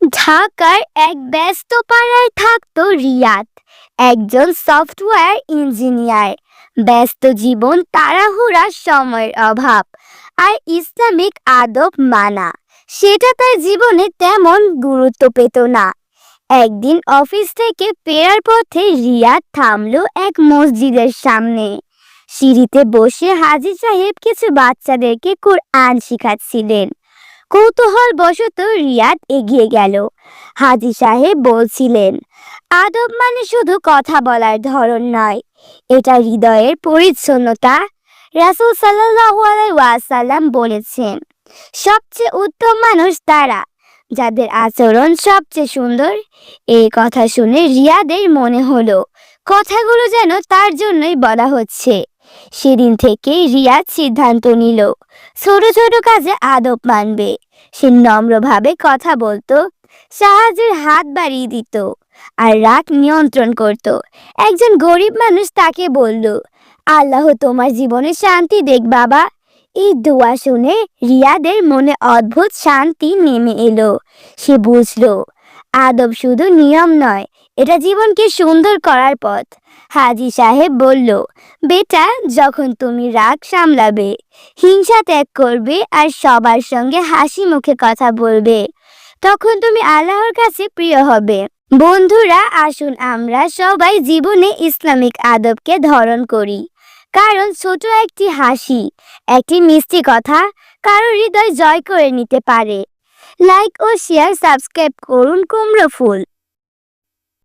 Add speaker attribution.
Speaker 1: ঢাকার এক ব্যস্ত পাড়ায় থাকতো রিয়াদ, একজন সফটওয়্যার ইঞ্জিনিয়ার। ব্যস্ত জীবন তাড়াহুড়ার সময়ের অভাব আর ইসলামিক আদব মানা, সেটা তার জীবনে তেমন গুরুত্ব পেত না। একদিন অফিস থেকে ফেরার পথে রিয়াদ থামলো এক মসজিদের সামনে। সিঁড়িতে বসে হাজি সাহেব কিছু বাচ্চাদেরকে কোরআন শিখাচ্ছিলেন। কৌতূহল বশত রিয়াদ এগিয়ে গেল। হাজি সাহেব বলছিলেন, আদব মানে শুধু কথা বলার ধরন নয়, এটা হৃদয়ের পরিচ্ছন্নতা। রাসূল আলাইহি ওয়াসাল্লাম বলেছেন, সবচেয়ে উত্তম মানুষ তারা, যাদের আচরণ সবচেয়ে সুন্দর। এই কথা শুনে রিয়াদের মনে হলো, কথাগুলো যেন তার জন্যই বলা হচ্ছে। সেদিন থেকে রিয়াদ সিদ্ধান্ত নিল, ছোট ছোট কাজে আদব মানবে। সে নম্রভাবে কথা বলতো, সাহায্যের হাত বাড়িয়ে দিত আর রাগ নিয়ন্ত্রণ করত। একজন গরিব মানুষ তাকে বলল, আল্লাহ তোমার জীবনে শান্তি দেখ বাবা। এই দোয়া শুনে রিয়াদের মনে অদ্ভুত শান্তি নেমে এলো। সে বুঝলো, আদব শুধু নিয়ম নয়, এটা জীবনকে সুন্দর করার পথ। হাজি সাহেব বলল, বেটা, যখন তুমি রাগ সামলাবে, হিংসা ত্যাগ করবে আর সবার সঙ্গে হাসি মুখে কথা বলবে, তখন তুমি আল্লাহর কাছে প্রিয় হবে। বন্ধুরা, আসুন আমরা সবাই জীবনে ইসলামিক আদবকে ধারণ করি। কারণ ছোট একটি হাসি, একটি মিষ্টি কথা কারও হৃদয় জয় করে নিতে পারে। লাইক ও শেয়ার সাবস্ক্রাইব করুন কুমড়ো ফুল।